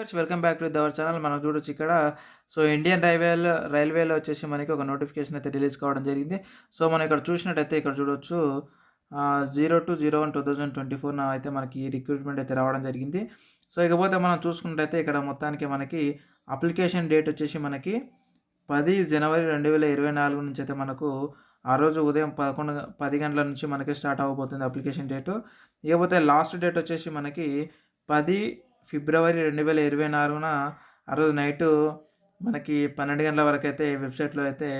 Viewers welcome back to దవర్ channel. మనం చూడొచ్చు ఇక్కడ. సో ఇండియన్ రైల్వేలో రైల్వేలో వచ్చేసి మనకి ఒక నోటిఫికేషన్ అయితే రిలీజ్ కావడం జరిగింది. సో మనం ఇక్కడ చూసినట్టయితే ఇక్కడ చూడొచ్చు zero two zero one two thousand twenty ఫోర్న అయితే మనకి రిక్రూట్మెంట్ అయితే రావడం జరిగింది. సో ఇకపోతే మనం చూసుకున్నట్టయితే ఇక్కడ మొత్తానికి మనకి అప్లికేషన్ డేట్ వచ్చేసి మనకి పది జనవరి రెండు వేల ఇరవై నాలుగు నుంచి అయితే మనకు ఆ రోజు ఉదయం పదకొండు పది గంటల నుంచి మనకి స్టార్ట్ అవ్వబోతుంది అప్లికేషన్ డేటు. ఇకపోతే లాస్ట్ డేట్ వచ్చేసి మనకి పది ఫిబ్రవరి రెండు వేల ఇరవై నాలుగున ఆ రోజు నైటు మనకి పన్నెండు గంటల వరకు అయితే వెబ్సైట్లో అయితే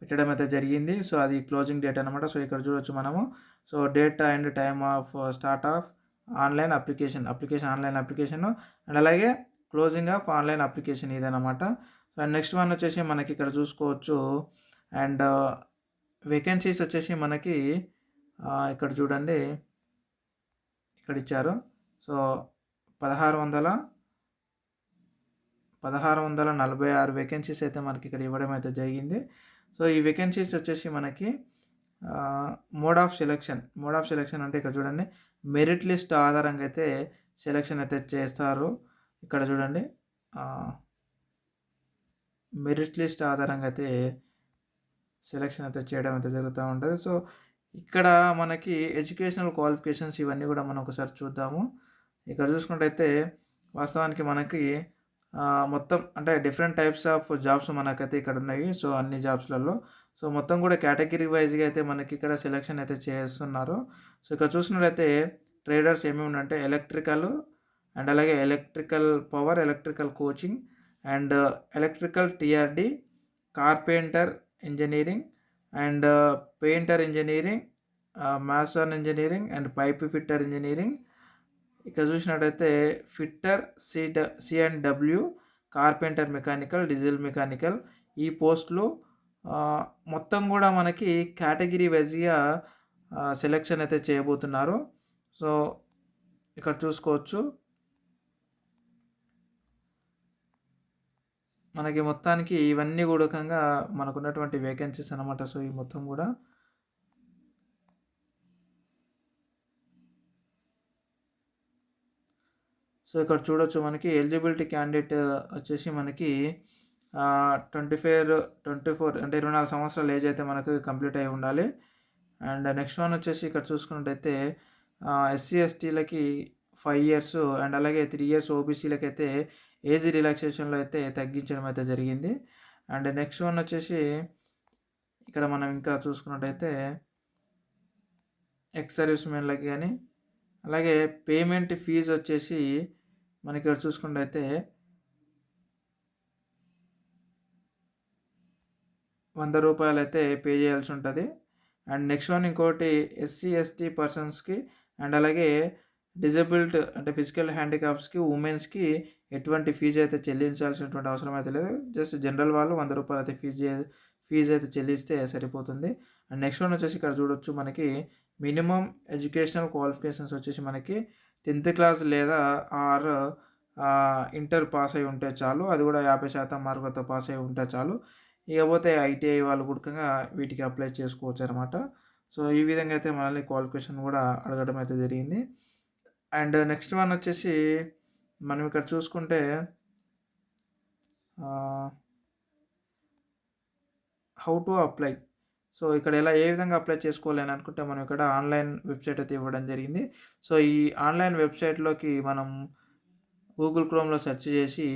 పెట్టడం అయితే జరిగింది. సో అది క్లోజింగ్ డేట్ అనమాట సో ఇక్కడ చూడొచ్చు మనము. So date and time of start of online application application online application. And అలాగే క్లోజింగ్ ఆఫ్ ఆన్లైన్ అప్లికేషన్ ఇదనమాట సో అండ్ నెక్స్ట్ వన్ వచ్చేసి మనకి ఇక్కడ చూసుకోవచ్చు. అండ్ వేకెన్సీస్ వచ్చేసి మనకి ఇక్కడ చూడండి. ఇక్కడ ఇచ్చారు. సో పదహారు వందల పదహారు వందల నలభై ఆరు వేకెన్సీస్ అయితే మనకి ఇక్కడ ఇవ్వడం అయితే జరిగింది. సో ఈ వేకెన్సీస్ వచ్చేసి మనకి mode of selection mode of selection అంటే ఇక్కడ చూడండి మెరిట్ లిస్ట్ ఆధారంగా అయితే సెలెక్షన్ అయితే చేస్తారు. ఇక్కడ చూడండి మెరిట్ లిస్ట్ ఆధారంగా అయితే సెలెక్షన్ అయితే చేయడం అయితే జరుగుతూ ఉంటుంది. సో ఇక్కడ మనకి ఎడ్యుకేషనల్ క్వాలిఫికేషన్స్ ఇవన్నీ కూడా మనం ఒకసారి చూద్దాము. ఇక్కడ చూసుకుంటైతే వాస్తవానికి మనకి మొత్తం అంటే డిఫరెంట్ టైప్స్ ఆఫ్ జాబ్స్ మనకైతే ఇక్కడ ఉన్నాయి. సో అన్ని జాబ్స్లలో సో మొత్తం కూడా కేటగిరీ వైజ్గా అయితే మనకి ఇక్కడ సెలెక్షన్ అయితే చేస్తున్నారు. సో ఇక్కడ చూసినట్లయితే ట్రేడర్స్ ఏమేమి అంటే ఎలక్ట్రికల్ అండ్ అలాగే electrical power electrical coaching and electrical TRD carpenter engineering and painter engineering mason engineering and pipe fitter engineering ఇక్కడ చూసినట్టయితే fitter C C and W carpenter mechanical diesel mechanical ఈ పోస్టులు మొత్తం కూడా మనకి కేటగిరీ వైజ్గా సెలెక్షన్ అయితే చేయబోతున్నారు. సో ఇక్కడ చూసుకోవచ్చు. మనకి మొత్తానికి ఇవన్నీ కూడకంగా మనకున్నటువంటి వేకెన్సీస్ అనమాట సో ఈ మొత్తం కూడా సో ఇక్కడ చూడొచ్చు మనకి ఎలిజిబిలిటీ క్యాండిడేట్ వచ్చేసి మనకి ట్వంటీ ఫైవ్ ట్వంటీ ఫోర్ అంటే ఇరవై నాలుగు సంవత్సరాలు ఏజ్ అయితే మనకు కంప్లీట్ అయి ఉండాలి. అండ్ నెక్స్ట్ వన్ వచ్చేసి ఇక్కడ చూసుకున్నట్టయితే ఎస్సీ ఎస్టీలకి ఫైవ్ ఇయర్స్ అండ్ అలాగే త్రీ ఇయర్స్ ఓబీసీలకి అయితే ఏజ్ రిలాక్సేషన్లో అయితే తగ్గించడం అయితే జరిగింది. అండ్ నెక్స్ట్ వన్ వచ్చేసి ఇక్కడ మనం ఇంకా చూసుకున్నట్టయితే ఎక్స్ సర్వీస్ మెన్లకి కానీ అలాగే పేమెంట్ ఫీజు వచ్చేసి మనకి ఇక్కడ చూసుకున్నట్టయితే వంద రూపాయలు అయితే పే చేయాల్సి ఉంటుంది. అండ్ నెక్స్ట్ వన్ ఇంకోటి ఎస్సీ ఎస్టీ పర్సన్స్కి అండ్ అలాగే డిజబిల్డ్ అంటే ఫిజికల్ హ్యాండిక్యాప్స్కి ఉమెన్స్కి ఎటువంటి ఫీజు అయితే చెల్లించాల్సినటువంటి అవసరం అయితే లేదు. జస్ట్ జనరల్ వాళ్ళు వంద రూపాయలు అయితే ఫీజు ఫీజు అయితే చెల్లిస్తే సరిపోతుంది. అండ్ నెక్స్ట్ వన్ వచ్చేసి ఇక్కడ చూడొచ్చు మనకి మినిమం ఎడ్యుకేషనల్ క్వాలిఫికేషన్స్ వచ్చేసి మనకి టెన్త్ క్లాస్ లేదా ఆర్ ఇంటర్ పాస్ అయి ఉంటే చాలు. అది కూడా యాభై శాతం మార్కులతో పాస్ అయి ఉంటే చాలు. ఇకపోతే ఐటీఐ వాళ్ళు కూడా వీటికి అప్లై చేసుకోవచ్చు అనమాట సో ఈ విధంగా అయితే మనల్ని క్వాలిఫికేషన్ కూడా అడగడం అయితే జరిగింది. అండ్ నెక్స్ట్ వన్ వచ్చేసి మనం ఇక్కడ చూసుకుంటే హౌ టు అప్లై. సో ఇక్కడ ఎలా ఏ విధంగా అప్లై చేసుకోవాలి అని అనుకుంటే మనం ఇక్కడ ఆన్లైన్ వెబ్సైట్ అయితే ఇవ్వడం జరిగింది. సో ఈ ఆన్లైన్ వెబ్సైట్లోకి మనం గూగుల్ క్రోమ్లో సెర్చ్ చేసి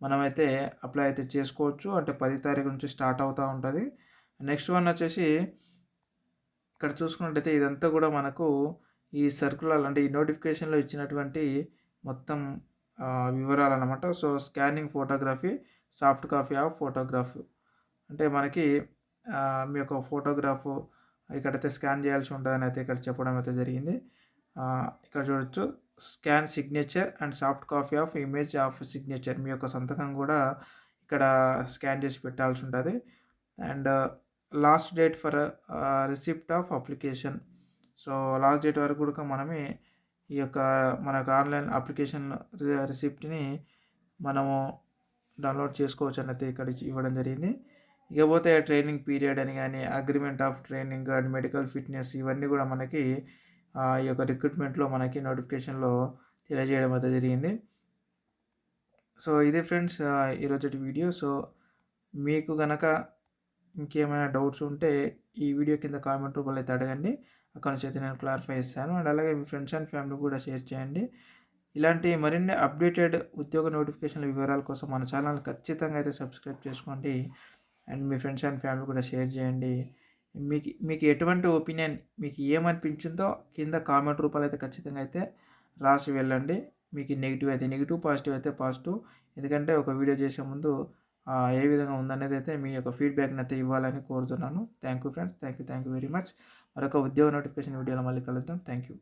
మనమైతే అప్లై అయితే చేసుకోవచ్చు. అంటే పది తారీఖు నుంచి స్టార్ట్ అవుతూ ఉంటుంది. నెక్స్ట్ వన్ వచ్చేసి ఇక్కడ చూసుకున్నట్టయితే ఇదంతా కూడా మనకు ఈ సర్కులర్ అంటే ఈ నోటిఫికేషన్లో ఇచ్చినటువంటి మొత్తం వివరాలు అనమాట so scanning photography soft copy of photograph. అంటే మనకి మీ యొక్క ఫోటోగ్రాఫ్ ఇక్కడైతే స్కాన్ చేయాల్సి ఉంటుందని అయితే ఇక్కడ చెప్పడం అయితే జరిగింది. ఇక్కడ చూడొచ్చు. Scan signature and soft copy of image of signature. మీ యొక్క సంతకం కూడా ఇక్కడ స్కాన్ చేసి పెట్టాల్సి ఉంటుంది. And last date for receipt of application. So last date వరకు కూడా మనమే ఈ యొక్క మన ఆన్లైన్ అప్లికేషన్ రిసిప్ట్ని మనము డౌన్లోడ్ చేసుకోవచ్చు అని అయితే ఇక్కడ ఇవ్వడం జరిగింది. ఇకపోతే ట్రైనింగ్ పీరియడ్ అని కానీ agreement of training and medical fitness ఇవన్నీ కూడా మనకి ఈ యొక్క రిక్రూట్మెంట్లో మనకి నోటిఫికేషన్లో తెలియజేయడం అయితే జరిగింది. సో ఇదే ఫ్రెండ్స్ ఈరోజు వీడియో. సో మీకు గనక ఇంకేమైనా డౌట్స్ ఉంటే ఈ వీడియో కింద కామెంట్ రూపంలో అయితే అడగండి. అక్కడ నుంచి అయితే నేను క్లారిఫై చేస్తాను. అండ్ అలాగే మీ ఫ్రెండ్స్ అండ్ ఫ్యామిలీ కూడా షేర్ చేయండి. ఇలాంటి మరిన్ని అప్డేటెడ్ ఉద్యోగ నోటిఫికేషన్ల వివరాల కోసం మన ఛానల్ ఖచ్చితంగా అయితే సబ్స్క్రైబ్ చేసుకోండి. అండ్ మీ ఫ్రెండ్స్ అండ్ ఫ్యామిలీ కూడా షేర్ చేయండి. మీకు మీకు ఎటువంటి ఒపీనియన్ మీకు ఏమనిపించిందో కింద కామెంట్ రూపాయలు అయితే ఖచ్చితంగా అయితే రాసి వెళ్ళండి. మీకు నెగిటివ్ అయితే నెగిటివ్ పాజిటివ్ అయితే పాజిటివ్. ఎందుకంటే ఒక వీడియో చేసే ముందు ఏ విధంగా ఉందనేది అయితే మీ యొక్క ఫీడ్బ్యాక్ని అయితే ఇవ్వాలని కోరుతున్నాను. Thank you friends thank you thank you very much మరొక ఉద్యోగ నోటిఫికేషన్ వీడియోలో మళ్ళీ కలుద్దాం. Thank you